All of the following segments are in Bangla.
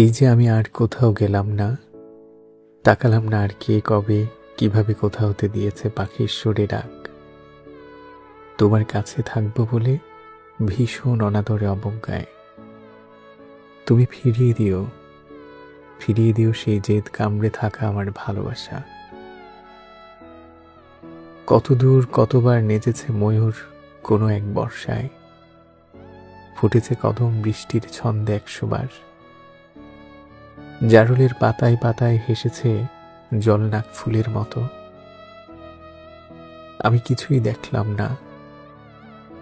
এই যে আমি আর কোথাও গেলাম না, তাকালাম না আর কে কবে, কীভাবে কোথাওতে দিয়েছে পাখির সুরে ডাক। তোমার কাছে থাকব বলে ভীষণ অনাদরে অবজ্ঞায়। তুমি ফিরিয়ে দিও ফিরিয়ে দিও সেই জেদ কামড়ে থাকা আমার ভালোবাসা। কত দূর কতবার নেচেছে ময়ূর কোনো এক বর্ষায়, ফুটেছে কদম বৃষ্টির ছন্দে একশোবার জারুলের পাতায় পাতায় হেসেছে জলনাক ফুলের মতো। আমি কিছুই দেখলাম না।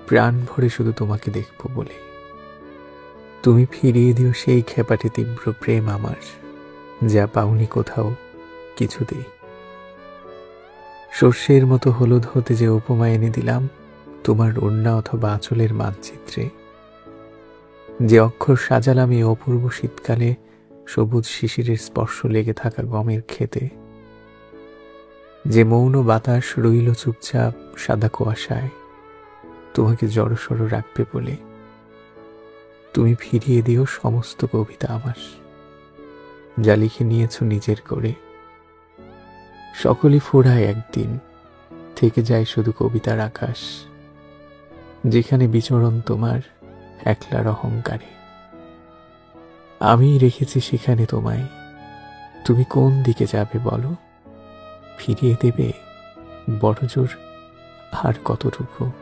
প্রাণ ভরে শুধু তোমাকে দেখব বলে। তুমি ফিরিয়ে দিও সেই খেপাটে তীব্র প্রেম আমার, যা পাওনি কোথাও কিছুতেই। সর্ষের মতো হলুদ হতে যে উপমা এনে দিলাম, তোমার ওড়না অথবা আঁচলের মানচিত্রে। যে অক্ষর সাজালাম এই অপূর্ব শীতকালে সবুজ শিশিরের স্পর্শ লেগে থাকা গমের খেতে যে মৌন বাতাস রইল চুপচাপ সাদা কুয়াশায়, তোমাকে জড়সড় রাখবে বলে। তুমি ফিরিয়ে দিও সমস্ত কবিতা আমার, যা লিখে নিয়েছ নিজের করে। সকলই ফোড়ায় একদিন, থেকে যায় শুধু কবিতার আকাশ, যেখানে বিচরণ তোমার একলার অহংকারে। আমি রেখেছি সেখানে তোমায়। তুমি কোন দিকে যাবে বলো? ফিরিয়ে দেবে বড় জোর আর কতটুকু?